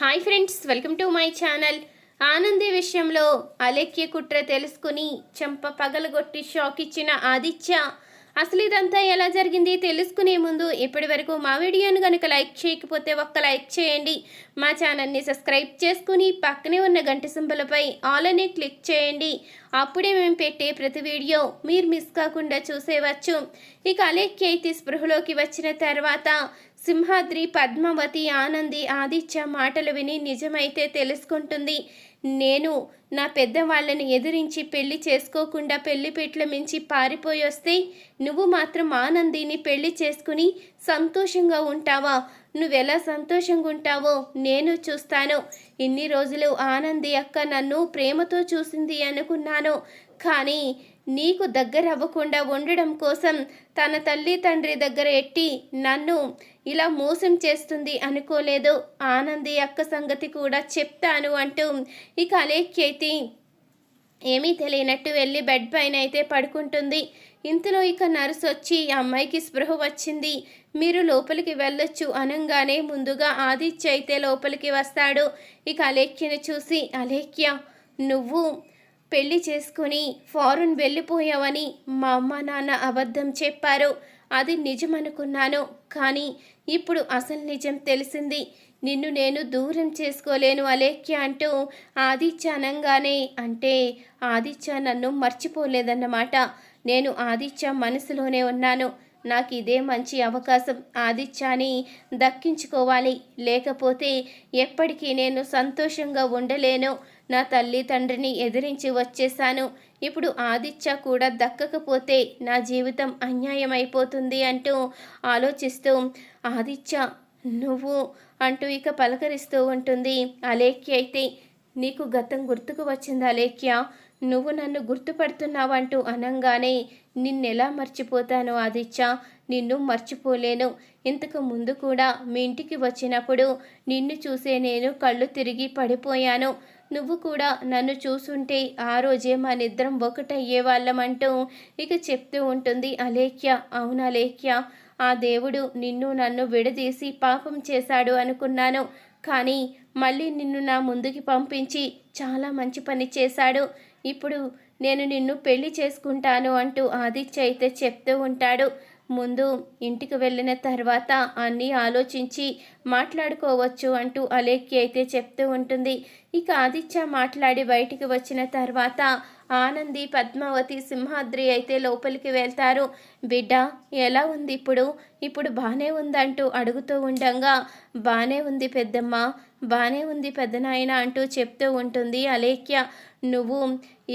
Hi friends welcome to my channel. Anandi విషయంలో అలేఖ్య కుట్ర తెలుసుకుని చెంప పగలగొట్టి షాక్ ఇచ్చిన ఆదిత్య అసలు ఇదంతా ఎలా జరిగింది తెలుసుకునే ముందు ఇప్పటి వరకు మా వీడియోను కనుక లైక్ చేయకపోతే ఒక్క లైక్ చేయండి. మా ఛానల్ని సబ్స్క్రైబ్ చేసుకుని పక్కనే ఉన్న గంట సింబలపై ఆల్ అని క్లిక్ చేయండి. అప్పుడే మేము పెట్టే ప్రతి వీడియో మీరు మిస్ కాకుండా చూసేవచ్చు. ఇక అలేఖ్య అయితే స్పృహలోకి వచ్చిన తర్వాత సింహాద్రి పద్మావతి ఆనంది ఆదిత్య మాటలు విని నిజమైతే తెలుసుకుంటుంది. నేను నా పెద్దవాళ్ళని ఎదిరించి పెళ్ళి చేసుకోకుండా పెళ్ళిపీట్ల మించి పారిపోయి వస్తే నువ్వు మాత్రం ఆనందిని పెళ్ళి చేసుకుని సంతోషంగా ఉంటావా? నువ్వెలా సంతోషంగా ఉంటావో నేను చూస్తాను. ఇన్ని రోజులు ఆనంది అక్క నన్ను ప్రేమతో చూసింది అనుకున్నాను. కానీ నీకు దగ్గర అవ్వకుండా ఉండడం కోసం తన తల్లి తండ్రి దగ్గర ఎట్టి నన్ను ఇలా మోసం చేస్తుంది అనుకోలేదు. ఆనంది అక్క సంగతి కూడా చెప్తాను అంటూ ఇక అలేఖ్య అయితే ఏమీ తెలియనట్టు వెళ్ళి బెడ్ పైన అయితే పడుకుంటుంది. ఇంతలో ఇక నర్సు వచ్చి అమ్మాయికి స్పృహ వచ్చింది. మీరు లోపలికి వెళ్ళొచ్చు అనంగానే ముందుగా ఆదిత్య అయితే లోపలికి వస్తాడు. ఇక అలేఖ్యను చూసి అలేఖ్య నువ్వు పెళ్ళి చేసుకుని ఫారెన్ వెళ్ళిపోయావని మా అమ్మ నాన్న అబద్ధం చెప్పారు. అది నిజమనుకున్నాను. కానీ ఇప్పుడు అసలు నిజం తెలిసింది. నిన్ను నేను దూరం చేసుకోలేను అలేఖ్య అంటూ ఆదిత్య అనంగానే అంటే ఆదిత్య నన్ను మర్చిపోలేదన్నమాట. నేను ఆదిత్య మనసులోనే ఉన్నాను. నాకు ఇదే మంచి అవకాశం. ఆదిత్యాన్ని దక్కించుకోవాలి. లేకపోతే ఎప్పటికీ నేను సంతోషంగా ఉండలేను. నా తల్లి తండ్రిని ఎదిరించి వచ్చేశాను. ఇప్పుడు ఆదిత్య కూడా దక్కకపోతే నా జీవితం అన్యాయం అయిపోతుంది అంటూ ఆలోచిస్తూ ఆదిత్య నువ్వు అంటూ ఇక పలకరిస్తూ ఉంటుంది. అలేఖ్య అయితే నీకు గతం గుర్తుకు వచ్చింది అలేఖ్య. నువ్వు నన్ను గుర్తుపడుతున్నావంటూ అనంగానే నిన్నెలా మర్చిపోతాను ఆదిత్య? నిన్ను మర్చిపోలేను. ఇంతకు ముందు కూడా మీ ఇంటికి వచ్చినప్పుడు నిన్ను చూసే నేను కళ్ళు తిరిగి పడిపోయాను. నువ్వు కూడా నన్ను చూసుంటే ఆ రోజే మా నిద్రం ఒకటయ్యేవాళ్ళమంటూ ఇక చెప్తూ ఉంటుంది అలేఖ్య. అవును అలేఖ్య? ఆ దేవుడు నిన్ను నన్ను విడదీసి పాపం చేశాడు అనుకున్నాను. కానీ మళ్ళీ నిన్ను నా ముందుకి పంపించి చాలా మంచి పని చేశాడు. ఇప్పుడు నేను నిన్ను పెళ్ళి చేసుకుంటాను అంటూ ఆదిత్య అయితే చెప్తూ ఉంటాడు. ముందు ఇంటికి వెళ్ళిన తర్వాత అన్నీ ఆలోచించి మాట్లాడుకోవచ్చు అంటూ అలేఖ్య అయితే చెప్తూ ఉంటుంది. ఇక ఆదిత్య మాట్లాడి బయటికి వచ్చిన తర్వాత ఆనంది పద్మావతి సింహాద్రి అయితే లోపలికి వెళ్తారు. బిడ్డ ఎలా ఉంది ఇప్పుడు? ఇప్పుడు బాగానే ఉందంటూ అడుగుతూ ఉండగా బాగానే ఉంది పెద్దమ్మ బాగానే ఉంది పెద్దనాయన అంటూ చెప్తూ ఉంటుంది అలేఖ్య. నువ్వు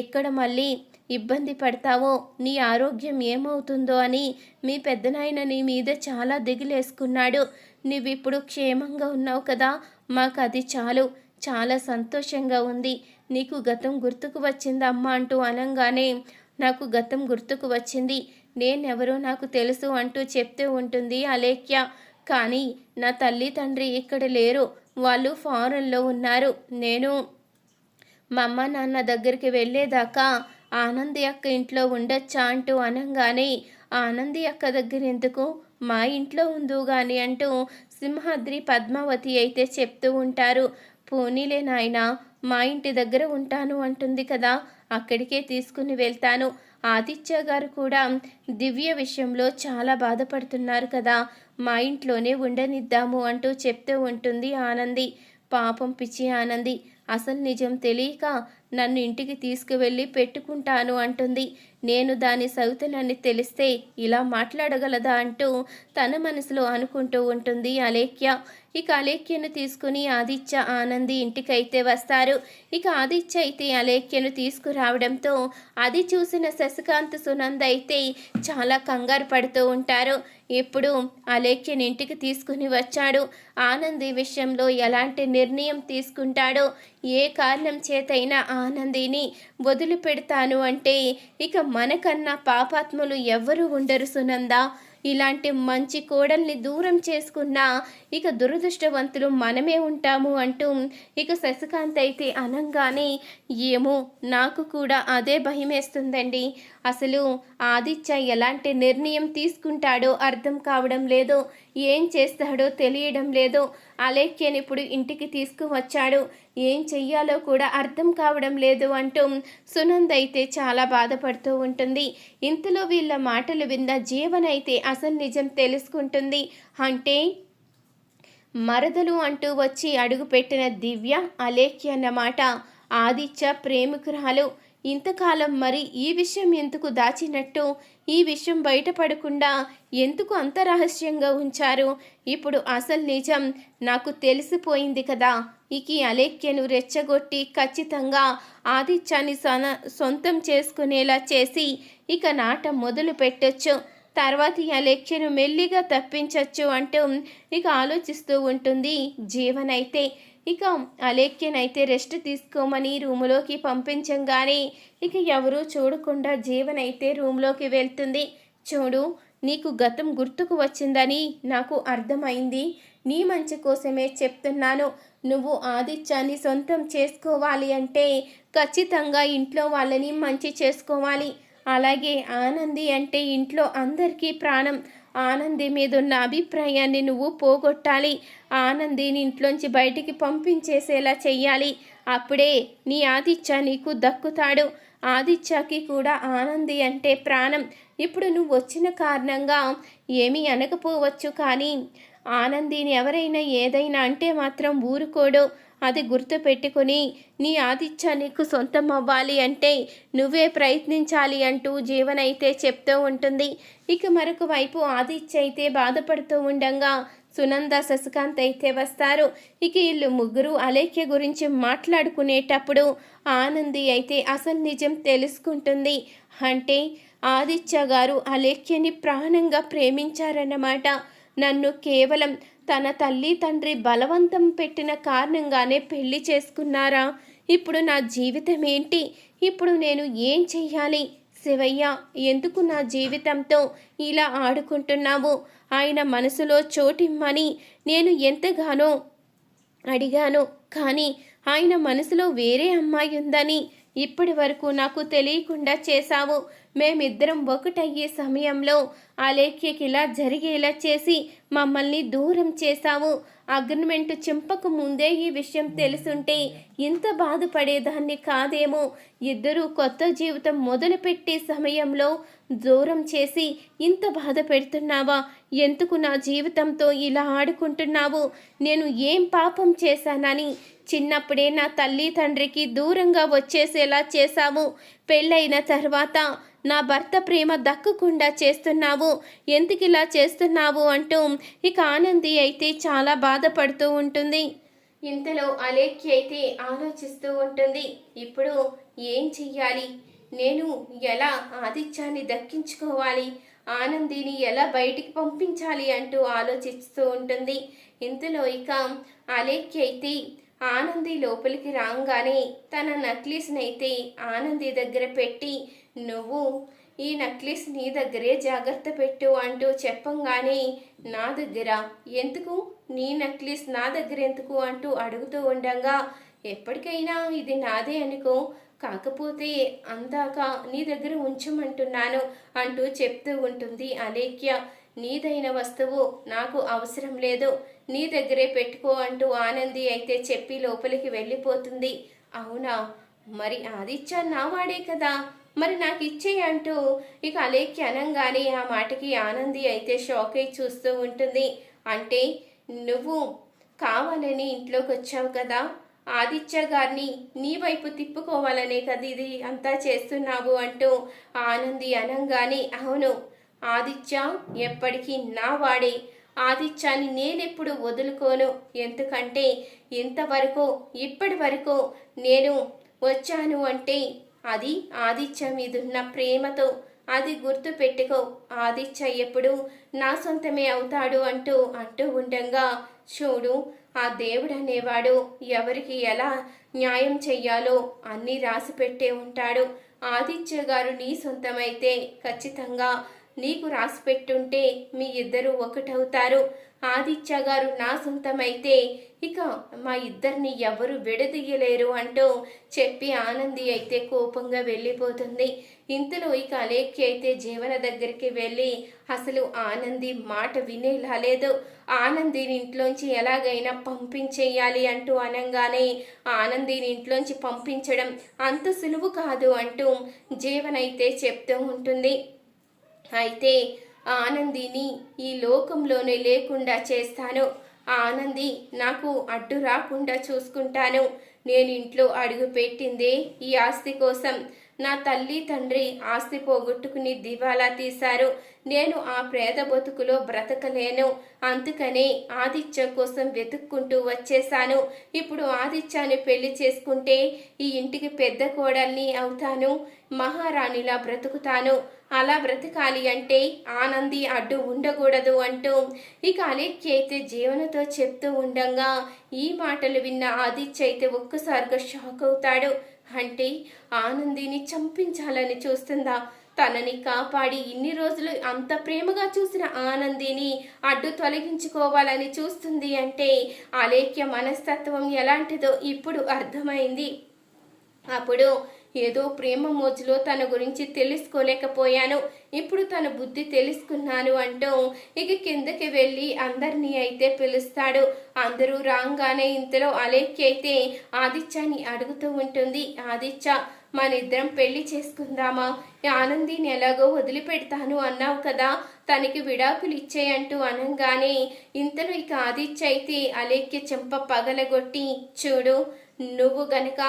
ఎక్కడ మళ్ళీ ఇబ్బంది పడతావో నీ ఆరోగ్యం ఏమవుతుందో అని మీ పెద్దనాయన నీ మీద చాలా దిగులేసుకున్నాడు. నువ్విప్పుడు క్షేమంగా ఉన్నావు కదా మాకు అది చాలు. చాలా సంతోషంగా ఉంది. నీకు గతం గుర్తుకు వచ్చింది అమ్మ అంటూ అనంగానే నాకు గతం గుర్తుకు వచ్చింది. నేనెవరో నాకు తెలుసు అంటూ చెప్తూ ఉంటుంది అలేఖ్య. కానీ నా తల్లి తండ్రి ఇక్కడ లేరు. వాళ్ళు ఫారెన్లో ఉన్నారు. నేను మా అమ్మ నాన్న దగ్గరికి వెళ్ళేదాకా ఆనంది అక్క ఇంట్లో ఉండొచ్చా అంటూ అనంగానే ఆనంది అక్క దగ్గర ఎందుకు? మా ఇంట్లో ఉందు గాని అంటూ సింహాద్రి పద్మావతి అయితే చెప్తూ ఉంటారు. పోనీలే నాయన మా ఇంటి దగ్గర ఉంటాను అంటుంది కదా అక్కడికే తీసుకుని వెళ్తాను. ఆదిత్య గారు కూడా దివ్య విషయంలో చాలా బాధపడుతున్నారు కదా మా ఇంట్లోనే ఉండనిద్దాము అంటూ చెప్తూ ఉంటుంది ఆనంది. పాపం పిచ్చి ఆనంది అసలు నిజం తెలియక నన్ను ఇంటికి తీసుకువెళ్ళి పెట్టుకుంటాను అంటుంది. నేను దాని సౌతనని తెలిస్తే ఇలా మాట్లాడగలదా అంటూ తన మనసులో అనుకుంటూ ఉంటుంది అలేఖ్య. ఇక అలేఖ్యను తీసుకుని ఆదిత్య ఆనంది ఇంటికైతే వస్తారు. ఇక ఆదిత్య అయితే అలేఖ్యను తీసుకురావడంతో అది చూసిన శశికాంత్ సునంద్ అయితే చాలా కంగారు పడుతూ ఉంటారు. ఇప్పుడు అలేఖ్యని ఇంటికి తీసుకుని వచ్చాడు. ఆనంది విషయంలో ఎలాంటి నిర్ణయం తీసుకుంటాడో ఏ కారణం చేతైనా ఆనందిని వదిలిపెడతాను అంటే ఇక మనకన్నా పాపాత్ములు ఎవ్వరూ ఉండరు సునంద. ఇలాంటి మంచి కోడల్ని దూరం చేసుకున్నా ఇక దురదృష్టవంతులు మనమే ఉంటాము అంటూ ఇక శశికాంత్ అయితే అనంగానే ఏమో నాకు కూడా అదే భయమేస్తుందండి. అసలు ఆదిత్య ఎలాంటి నిర్ణయం తీసుకుంటాడో అర్థం కావడం లేదు ఏం చేస్తాడో తెలియడం లేదు. అలేఖ్యని ఇప్పుడు ఇంటికి తీసుకువచ్చాడు. ఏం చెయ్యాలో కూడా అర్థం కావడం లేదు అంటూ సునంద్ అయితే చాలా బాధపడుతూ ఉంటుంది. ఇంతలో వీళ్ళ మాటలు విన్న జీవన్ అయితే అసలు నిజం తెలుసుకుంటుంది. అంటే మరదలు అంటూ వచ్చి అడుగుపెట్టిన దివ్య అలేఖ్య అన్నమాట ఆదిత్య ప్రేమికురాలు. ఇంతకాలం మరి ఈ విషయం ఎందుకు దాచినట్టు? ఈ విషయం బయటపడకుండా ఎందుకు అంత రహస్యంగా ఉంచారు? ఇప్పుడు అసలు నిజం నాకు తెలిసిపోయింది కదా. ఇక అలేఖ్యను రెచ్చగొట్టి ఖచ్చితంగా ఆదిత్యాన్ని సన సొంతం చేసుకునేలా చేసి ఇక నాట మొదలు పెట్టొచ్చు. తర్వాత ఈ అలేఖ్యను మెల్లిగా తప్పించవచ్చు అంటూ ఇక ఆలోచిస్తూ ఉంటుంది జీవనైతే. ఇక అలేఖ్యనైతే రెస్ట్ తీసుకోమని రూములోకి పంపించంగానే ఇక ఎవరూ చూడకుండా జీవనైతే రూమ్లోకి వెళ్తుంది. చూడు నీకు గతం గుర్తుకు వచ్చిందని నాకు అర్థమైంది. నీ మంచి కోసమే చెప్తున్నాను. నువ్వు ఆదిత్యాన్ని సొంతం చేసుకోవాలి అంటే ఖచ్చితంగా ఇంట్లో వాళ్ళని మంచి చేసుకోవాలి. అలాగే ఆనంది అంటే ఇంట్లో అందరికీ ప్రాణం. ఆనంది మీద ఉన్న అభిప్రాయాన్ని నువ్వు పోగొట్టాలి. ఆనందిని ఇంట్లోంచి బయటికి పంపించేసేలా చెయ్యాలి. అప్పుడే నీ ఆదిత్య నీకు దక్కుతాడు. ఆదిత్యకి కూడా ఆనంది అంటే ప్రాణం. ఇప్పుడు నువ్వు వచ్చిన కారణంగా ఏమీ అనకపోవచ్చు కానీ ఆనందిని ఎవరైనా ఏదైనా అంటే మాత్రం ఊరుకోడు. అది గుర్తు పెట్టుకుని నీ ఆదిత్య నీకు సొంతం అవ్వాలి అంటే నువ్వే ప్రయత్నించాలి అంటూ జీవనైతే అయితే చెప్తూ ఉంటుంది. ఇక మరొక వైపు ఆదిత్య అయితే బాధపడుతూ ఉండగా సునంద శశికాంత్ అయితే వస్తారు. ఇక వీళ్ళు ముగ్గురు అలేఖ్య గురించి మాట్లాడుకునేటప్పుడు ఆనంది అయితే అసలు నిజం తెలుసుకుంటుంది. అంటే ఆదిత్య గారు అలేఖ్యని ప్రాణంగా ప్రేమించారన్నమాట. నన్ను కేవలం తన తల్లి తండ్రి బలవంతం పెట్టిన కారణంగానే పెళ్ళి చేసుకున్నారా? ఇప్పుడు నా జీవితం ఏంటి? ఇప్పుడు నేను ఏం చెయ్యాలి? శివయ్య ఎందుకు నా జీవితంతో ఇలా ఆడుకుంటున్నావు? ఆయన మనసులో చోటిమ్మని నేను ఎంతగానో అడిగాను. కానీ ఆయన మనసులో వేరే అమ్మాయి ఉందని ఇప్పటి వరకు నాకు తెలియకుండా చేశావు. మేమిద్దరం ఒకటయ్యే సమయంలో ఆ ఇలా జరిగేలా చేసి మమ్మల్ని దూరం చేశావు. అగ్రిమెంట్ చింపకు ముందే ఈ విషయం తెలుసుంటే ఇంత బాధపడేదాన్ని కాదేమో. ఇద్దరూ కొత్త జీవితం మొదలుపెట్టే సమయంలో దూరం చేసి ఇంత బాధ పెడుతున్నావా? ఎందుకు నా జీవితంతో ఇలా ఆడుకుంటున్నావు? నేను ఏం పాపం చేశానని చిన్నప్పుడే నా తల్లి తండ్రికి దూరంగా వచ్చేసేలా చేశావు. పెళ్ళైన తర్వాత నా భర్త ప్రేమ దక్కకుండా చేస్తున్నావు. ఎందుకు ఇలా చేస్తున్నావు? అంటూ ఇక ఆనంది అయితే చాలా బాధపడుతూ ఉంటుంది. ఇంతలో అలేఖ్య అయితే ఆలోచిస్తూ ఉంటుంది. ఇప్పుడు ఏం చెయ్యాలి? నేను ఎలా ఆదిత్యాన్ని దక్కించుకోవాలి? ఆనందిని ఎలా బయటికి పంపించాలి అంటూ ఆలోచిస్తూ ఉంటుంది. ఇంతలో ఇక అలేఖ్య అయితే ఆనంది లోపలికి రాగానే తన నక్లీస్ని అయితే ఆనంది దగ్గర పెట్టి నువ్వు ఈ నక్లీస్ నీ దగ్గరే జాగ్రత్త పెట్టు అంటూ చెప్పంగానే నా దగ్గర? ఎందుకు? నీ నక్లీస్ నా దగ్గర ఎందుకు? అంటూ అడుగుతూ ఉండగా ఎప్పటికైనా ఇది నాదే అనుకో. కాకపోతే అందాక నీ దగ్గర ఉంచమంటున్నాను అంటూ చెప్తూ ఉంటుంది అలేఖ్య. నీదైన వస్తువు నాకు అవసరం లేదు. నీ దగ్గరే పెట్టుకో అంటూ ఆనంది అయితే చెప్పి లోపలికి వెళ్ళిపోతుంది. అవునా? మరి ఆదిత్య నా వాడే కదా? మరి నాకు ఇచ్చే అంటూ ఇక అలేఖ్య అనంగానే ఆ మాటకి ఆనంది అయితే షాక్ అయి చూస్తూ ఉంటుంది. అంటే నువ్వు కావాలని ఇంట్లోకి వచ్చావు కదా? ఆదిత్య గారిని నీ వైపు తిప్పుకోవాలనే కదా ఇది అంతా చేస్తున్నావు అంటూ ఆనంది అనంగానే అవును ఆదిత్య ఎప్పటికీ నా వాడే. ఆదిత్యాన్ని నేనెప్పుడు వదులుకోను. ఎందుకంటే ఇంతవరకు ఇప్పటి వరకు నేను వచ్చాను అంటే అది ఆదిత్య మీదున్న ప్రేమతో అది గుర్తు పెట్టుకో ఆదిత్య ఎప్పుడు నా సొంతమే అవుతాడు అంటూ అంటూ ఉండగా చూడు ఆ దేవుడు అనేవాడు ఎవరికి ఎలా న్యాయం చెయ్యాలో అన్నీ రాసి పెట్టే ఉంటాడు. ఆదిత్య గారు నీ సొంతమైతే ఖచ్చితంగా నీకు రాసి పెట్టుంటే మీ ఇద్దరు ఒకటవుతారు. ఆదిత్య గారు నా సొంతమైతే ఇక మా ఇద్దరిని ఎవరు విడదీయలేరు అంటూ చెప్పి ఆనంది అయితే కోపంగా వెళ్ళిపోతుంది. ఇంతలో ఇక అలేఖ్య అయితే జీవన దగ్గరికి వెళ్ళి అసలు ఆనంది మాట వినేలా లేదు. ఆనందిని ఇంట్లోంచి ఎలాగైనా పంపించేయాలి అంటూ అనగానే ఆనందిని ఇంట్లోంచి పంపించడం అంత సులువు కాదు అంటూ జీవనైతే చెప్తూ ఉంటుంది. అయితే ఆనందిని ఈ లోకంలోనే లేకుండా చేస్తాను. ఆ ఆనంది నాకు అడ్డు రాకుండా చూసుకుంటాను. నేను ఇంట్లో అడుగు పెట్టిందే ఈ ఆస్తి కోసం. నా తల్లి తండ్రి ఆస్తి పోగొట్టుకుని దివాలా తీశారు. నేను ఆ ప్రేద బతుకులో బ్రతకలేను. అందుకనే ఆదిత్య కోసం వెతుక్కుంటూ వచ్చేసాను ఇప్పుడు ఆదిత్యాన్ని పెళ్ళి చేసుకుంటే ఈ ఇంటికి పెద్ద కోడల్ని అవుతాను. మహారాణిలా బ్రతుకుతాను. అలా బ్రతకాలి అంటే ఆనంది అడ్డు ఉండకూడదు అంటూ ఇక అలేఖ్య అయితే జీవనతో చెప్తూ ఉండగా ఈ మాటలు విన్న ఆదిత్య అయితే ఒక్కసారిగా షాక్ అవుతాడు. అంటే ఆనందిని చంపించాలని చూస్తుందా? తనని కాపాడి ఇన్ని రోజులు అంత ప్రేమగా చూసిన ఆనందిని అడ్డు తొలగించుకోవాలని చూస్తుంది అంటే అలేఖ్య మనస్తత్వం ఎలాంటిదో ఇప్పుడు అర్థమైంది. అప్పుడు ఏదో ప్రేమ మోజులో తన గురించి తెలుసుకోలేకపోయాను. ఇప్పుడు తన బుద్ధి తెలుసుకున్నాను అంటూ ఇక కిందకి వెళ్ళి అందరినీ అయితే పిలుస్తాడు. అందరూ రాగానే ఇంతలో అలేఖ్య అయితే ఆదిత్యాన్ని అడుగుతూ ఉంటుంది. ఆదిత్య మన ఇద్దరం పెళ్ళి చేసుకుందామా? ఆనందిని ఎలాగో వదిలిపెడతాను అన్నావు కదా. తనకి విడాకులు ఇచ్చేయంటూ అనగానే ఇంతలో ఇక ఆదిత్య అయితే అలేఖ్య చెంప పగలగొట్టి చూడు నువ్వు గనక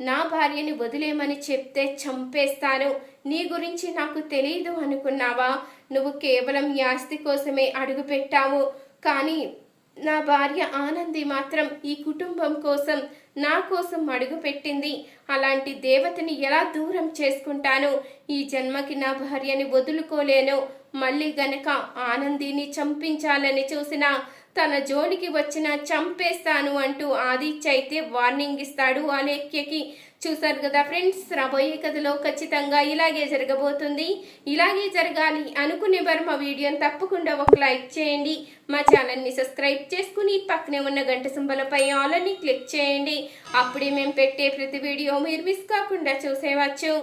నా భార్యని వదిలేమని చెప్తే చంపేస్తాను. నీ గురించి నాకు తెలియదు అనుకున్నావా? నువ్వు కేవలం యాస్తి కోసమే అడుగుపెట్టావు. కానీ నా భార్య ఆనంది మాత్రం ఈ కుటుంబం కోసం నా కోసం అడుగుపెట్టింది. అలాంటి దేవతని ఎలా దూరం చేసుకుంటాను? ఈ జన్మకి నా భార్యని వదులుకోలేను. మళ్ళీ గనక ఆనందిని చంపించాలని చూసినా తన జోలికి వచ్చిన చంపేస్తాను అంటూ ఆదిత్య అయితే వార్నింగ్ ఇస్తాడు అలేఖ్యకి చూసారు కదా ఫ్రెండ్స్ రాబోయే కథలో ఖచ్చితంగా ఇలాగే జరగబోతుంది. ఇలాగే జరగాలి అనుకునే వారు మా వీడియోని తప్పకుండా ఒక లైక్ చేయండి. మా ఛానల్ని సబ్స్క్రైబ్ చేసుకుని పక్కనే ఉన్న గంట సింబలపై ఆల్ అని క్లిక్ చేయండి. అప్పుడే మేము పెట్టే ప్రతి వీడియో మీరు మిస్ కాకుండా చూసేవచ్చు